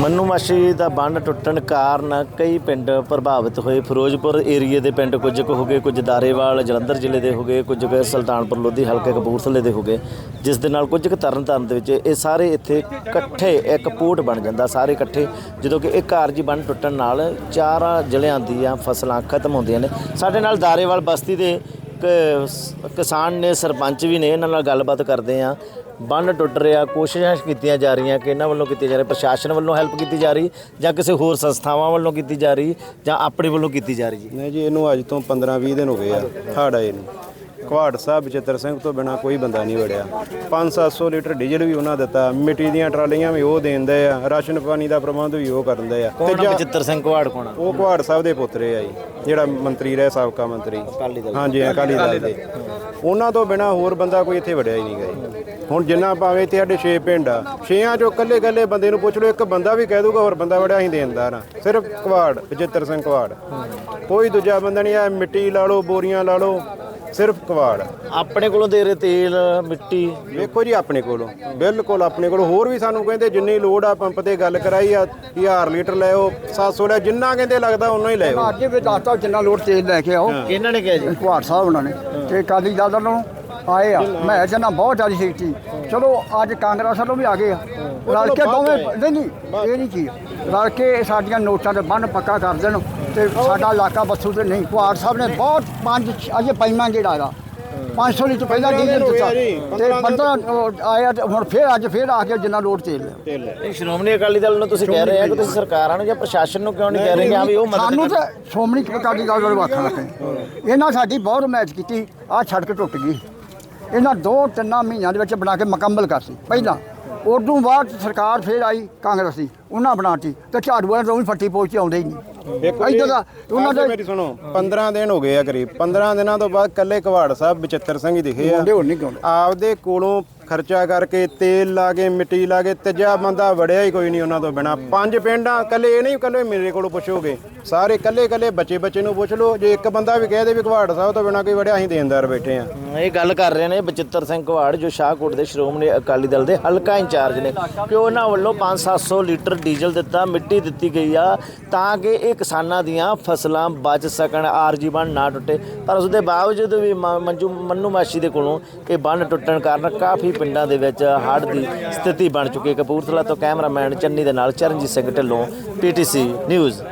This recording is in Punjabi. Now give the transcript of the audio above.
ਮੰਨੂ ਦਾ ਬੰਨ ਟੁੱਟਣ ਕਾਰਨ ਕਈ ਪਿੰਡ ਪ੍ਰਭਾਵਿਤ ਹੋਏ। ਫਿਰੋਜ਼ਪੁਰ ਏਰੀਏ ਦੇ ਪਿੰਡ ਕੁਝ ਕੁ ਹੋ ਗਏ, ਕੁਝ ਦਾਰੇਵਾਲ, ਜਲੰਧਰ ਜ਼ਿਲ੍ਹੇ ਦੇ ਹੋ ਗਏ, ਕੁਝ ਕੁ ਸੁਲਤਾਨਪੁਰ, ਲੋਧੀ, ਹਲਕੇ ਕਪੂਰਥਲੇ ਦੇ ਹੋ ਗਏ, ਜਿਸ ਦੇ ਨਾਲ ਕੁਝ ਕੁ ਤਰਨਤਾਰਨ ਦੇ ਵਿੱਚ ਇਹ ਸਾਰੇ ਇੱਥੇ ਇਕੱਠੇ ਇੱਕ ਪੋਰਟ ਬਣ ਜਾਂਦਾ, ਸਾਰੇ ਇਕੱਠੇ, ਜਦੋਂ ਕਿ ਇਹ ਕਾਰਜੀ ਬੰਨ ਟੁੱਟਣ ਨਾਲ ਚਾਰਾਂ ਜ਼ਿਲ੍ਹਿਆਂ ਦੀਆਂ ਫਸਲਾਂ ਖਤਮ ਹੁੰਦੀਆਂ ਨੇ। ਸਾਡੇ ਨਾਲ ਦਾਰੇਵਾਲ ਬਸਤੀ ਦੇ ਕਿਸਾਨ ਨੇ, ਸਰਪੰਚ ਵੀ ਨੇ ਇਹਨਾਂ ਨਾਲ ਗੱਲਬਾਤ ਕਰਦੇ ਆ ਬੰਨ ਟੁੱਟ ਰਿਹਾ, ਕੋਸ਼ਿਸ਼ਾਂ ਕੀਤੀਆਂ ਜਾ ਰਹੀਆਂ ਕਿ ਇਹਨਾਂ ਵੱਲੋਂ ਕੀਤੀ ਜਾ ਰਹੀ, ਪ੍ਰਸ਼ਾਸਨ ਵੱਲੋਂ ਹੈਲਪ ਕੀਤੀ ਜਾ ਰਹੀ ਜਾਂ ਕਿਸੇ ਹੋਰ ਸੰਸਥਾਵਾਂ ਵੱਲੋਂ ਕੀਤੀ ਜਾ ਰਹੀ ਜਾਂ ਆਪਣੇ ਵੱਲੋਂ ਕੀਤੀ ਜਾ ਰਹੀ ਨਹੀਂ ਜੀ, ਇਹਨੂੰ ਅੱਜ ਤੋਂ 15-20 ਦਿਨ ਹੋ ਗਏ ਆ, ਹੜ੍ਹ ਆਏ ਨੂੰ। ਕੁਹਾੜ ਸਾਹਿਬ ਬਚਿੱਤਰ ਸਿੰਘ ਤੋਂ ਬਿਨਾ ਕੋਈ ਬੰਦਾ ਨਹੀਂ ਵੜਿਆ। 5-700 ਲੀਟਰ ਡੀਜ਼ਲ ਵੀ ਉਹਨਾਂ ਦਿੱਤਾ। ਮਿੱਟੀ ਦੀਆਂ ਟਰਾਲੀਆਂ ਵੀ ਉਹ ਦੇਂਦੇ ਆ। ਰਾਸ਼ਨ ਪਾਣੀ ਦਾ ਪ੍ਰਬੰਧ ਵੀ ਉਹ ਕਰਦੇ ਆ। ਕੌਣ ਆ ਬਚਿੱਤਰ ਸਿੰਘ ਕੁਹਾੜ ਕੌਣ ਉਹ ਕੁਹਾੜ ਸਾਹਿਬ ਦੇ ਪੁੱਤਰੇ ਆ ਜੀ ਜਿਹੜਾ ਮੰਤਰੀ ਰਹੇ ਸਾਬਕਾ ਮੰਤਰੀ। ਹਾਂਜੀ ਅਕਾਲੀ ਦਲ ਦੇ। ਉਹਨਾਂ ਤੋਂ ਬਿਨਾ ਹੋਰ ਬੰਦਾ ਕੋਈ ਇੱਥੇ ਵੜਿਆ ਹੀ ਨਹੀਂ ਜੀ। ਹੁਣ ਜਿੰਨਾ ਭਾਵੇਂ ਇੱਥੇ ਸਾਡੇ 6 ਪਿੰਡ ਆ ਛੇਆਂ ਚੋਂ ਕੱਲੇ ਕੱਲੇ ਬੰਦੇ ਨੂੰ ਪੁੱਛ ਲਓ ਇੱਕ ਬੰਦਾ ਵੀ ਕਹਿ ਦੂਗਾ ਹੋਰ ਬੰਦਾ ਵੜਿਆ ਹੀ ਦੇਂਦਾ ਨਾ। ਸਿਰਫ ਕੁਹਾੜ ਬਚਿੱਤਰ ਸਿੰਘ ਕੁਹਾੜ। ਕੋਈ ਦੂਜਾ ਬੰਦਾ ਨਹੀਂ ਆ ਮਿੱਟੀ ਲਾ ਲਓ ਬੋਰੀਆਂ ਲਾ ਲਓ ਸਿਰਫ ਕੁਹਾੜ ਆਪਣੇ ਕੋਲੋਂ ਦੇ ਰਹੇ ਤੇਲ ਮਿੱਟੀ? ਵੇਖੋ ਜੀ ਆਪਣੇ ਕੋਲੋਂ ਬਿਲਕੁਲ ਆਪਣੇ ਕੋਲ। ਹੋਰ ਵੀ ਸਾਨੂੰ ਕਹਿੰਦੇ ਜਿੰਨੀ ਲੋੜ ਆ ਪੰਪ ਤੇ ਗੱਲ ਕਰਾਈ ਆ 1000 ਲੀਟਰ ਲੈ ਆਓ 700 ਲੈ ਜਿੰਨਾ ਕਹਿੰਦੇ ਲੱਗਦਾ ਉਹਨਾਂ ਹੀ ਲੈ ਆਓ। ਅੱਜ ਵੀ ਦੱਸਤਾ ਜਿੰਨਾ ਲੋਡ ਤੇਲ ਲੈ ਕੇ ਆਓ। ਇਹਨਾਂ ਨੇ ਕਿਹਾ ਜੀ? ਕੁਹਾੜ ਸਾਹਿਬ ਉਹਨਾਂ ਨੇ। ਤੇ ਕਾਲੀ ਦਲ ਵੱਲੋਂ ਆਏ ਆ। ਮੈਂ ਜਨਾ ਬਹੁਤ ਜ਼ਿਆਦਾ ਸੀਟੀ ਚਲੋ ਅੱਜ ਕਾਂਗਰਸ ਵੱਲੋਂ ਵੀ ਆ ਗਏ ਆ। ਰਲ ਕੇ ਦੋਵੇਂ ਨਹੀਂ ਨਹੀਂ ਇਹ ਨਹੀਂ ਕੀ ਰਲ ਕੇ ਸਾਡੀਆਂ ਨੋਟਾਂ ਦੇ ਬੰਨ ਪੱਕਾ ਕਰ ਦੇਣ ਤੇ ਸਾਡਾ ਇਲਾਕਾ ਬੱਸੂ ਤੇ ਨਹੀਂ ਕੁਹਾੜ ਸਾਹਿਬ ਨੇ ਬਹੁਤ ਪੰਜ ਅਜੇ ਪੈਮਾ ਜਿਹੜਾ ਦਾ 500 ਲੀਟਰ ਪਹਿਲਾਂ ਡੀਜ਼ਲ ਦਿੱਤਾ। ਤੇ 15 ਆਇਆ ਤੇ ਹੁਣ ਫੇਰ ਅੱਜ ਫੇਰ ਆ ਕੇ ਜਿੰਨਾ ਲੋਡ ਤੇਲ ਲਿਆ ਇਹ ਸ਼੍ਰੋਮਣੀ ਅਕਾਲੀ ਦਲ ਨੂੰ ਤੁਸੀਂ ਕਹਿ ਰਹੇ ਆ ਕਿ ਤੁਸੀਂ ਸਰਕਾਰਾਂ ਨੂੰ ਜਾਂ ਪ੍ਰਸ਼ਾਸਨ ਨੂੰ ਕਿਉਂ ਨਹੀਂ ਕਹਿ ਰਹੇ ਕਿ ਹਾਂ ਵੀ ਉਹ ਮਦਦ ਸਾਨੂੰ ਤਾਂ ਸ਼੍ਰੋਮਣੀ ਅਕਾਲੀ ਦਲ ਵਾਲੇ ਆਖਣ ਲੱਗੇ। ਇਹਨਾਂ ਸਾਡੀ ਬਹੁਤ ਮੈਚ ਕੀਤੀ ਆ ਸੜਕ ਟੁੱਟ ਗਈ। ਇਹਨਾਂ ਦੋ ਤਿੰਨਾਂ ਮਹੀਨਿਆਂ ਦੇ ਵਿੱਚ ਬਣਾ ਕੇ ਮੁਕੰਮਲ ਕਰਤੀ। ਪਹਿਲਾਂ ਉਦੋਂ ਬਾਅਦ ਸਰਕਾਰ ਫੇਰ ਆਈ ਕਾਂਗਰਸ ਦੀ। ਉਹਨਾਂ ਬਣਾਤੀ ਤੇ ਝਾੜੂ ਵਾਲੇ ਤੋਂ ਵੀ ਫੱਟੀ ਪਹੁੰਚ ਕੇ ਆਉਂਦੇ ਹੀ ਨਹੀਂ। ਜੀ, ਇੱਦਾਂ ਦਾ ਉਹਨਾਂ ਦੇ ਮੇਰੀ ਸੁਣੋ 15 ਦਿਨ ਹੋ ਗਏ ਆ ਕਰੀਬ 15 ਦਿਨਾਂ ਤੋਂ ਬਾਅਦ ਕੱਲੇ ਕਵਾੜ ਸਾਹਿਬ ਬਚਿੱਤਰ ਸਿੰਘ ਹੀ ਦਿਖੇ ਆ। ਮੁੰਡੇ ਹੋਰ ਨਹੀਂ ਕਿਉਂ ਆਪਦੇ ਕੋਲੋਂ ਖਰਚਾ ਕਰਕੇ ਤੇਲ ਲਾ ਕੇ ਮਿੱਟੀ ਲਾ ਕੇ ਤੀਜਾ ਬੰਦਾ ਵੜਿਆ ਹੀ ਕੋਈ ਨਹੀਂ ਉਹਨਾਂ ਤੋਂ ਬਿਨਾ। ਪੰਜ ਪਿੰਡਾਂ ਕੱਲੇ ਇਹ ਨਹੀਂ ਕੱਲੇ ਮੇਰੇ ਕੋਲੋਂ ਪੁੱਛੋਗੇ ਸਾਰੇ ਕੱਲੇ ਕੱਲੇ ਬੱਚੇ ਬੱਚੇ ਨੂੰ ਪੁੱਛ ਲਓ ਜੇ ਇੱਕ ਬੰਦਾ ਵੀ ਕਹਿ ਦੇ ਵੀ ਕਵਾੜ ਸਾਹਿਬ ਤੋਂ ਬਿਨਾ ਕੋਈ ਵੜਿਆ ਅਸੀਂ ਦੇਣਦਾਰ ਬੈਠੇ ਆ। ਇਹ ਗੱਲ ਕਰ ਰਹੇ ਨੇ ਬਚਿੱਤਰ ਸਿੰਘ ਕੁਹਾੜ ਜੋ ਸ਼ਾਹਕੋਟ ਦੇ ਸ਼੍ਰੋਮਣੀ ਅਕਾਲੀ ਦਲ ਦੇ ਹਲਕਾ ਇੰਚਾਰਜ ਨੇ ਕਿ ਉਹਨਾਂ ਵੱਲੋਂ 5-700 ਲੀਟਰ ਡੀਜ਼ਲ ਦਿੱਤਾ, ਮਿੱਟੀ ਦਿੱਤੀ ਗਈ ਆ ਤਾਂ ਕਿ ਇਹ ਕਿਸਾਨਾਂ ਦੀਆਂ ਫਸਲਾਂ ਬਚ ਸਕਣ, ਆਰਜੀ ਬੰਨ ਨਾ ਟੁੱਟੇ। ਪਰ ਉਸ ਦੇ ਬਾਵਜੂਦ ਵੀ ਮ- ਮੰਜੂ, ਮੰਨੂ ਮਾਸ਼ੀ ਦੇ ਕੋਲੋਂ ਇਹ ਬੰਨ ਟੁੱਟਣ ਕਾਰਨ ਕਾਫੀ ਪਿੰਡਾਂ ਦੇ ਵਿੱਚ ਹੜ੍ਹ ਦੀ ਸਥਿਤੀ ਬਣ ਚੁੱਕੀ ਹੈ। ਕਪੂਰਥਲਾ ਤੋਂ ਕੈਮਰਾਮੈਨ ਚੰਨੀ ਦੇ ਨਾਲ ਚਰਨਜੀਤ ਸਿੰਘ ਢਿੱਲੋਂ, ਪੀਟੀਸੀ ਨਿਊਜ਼।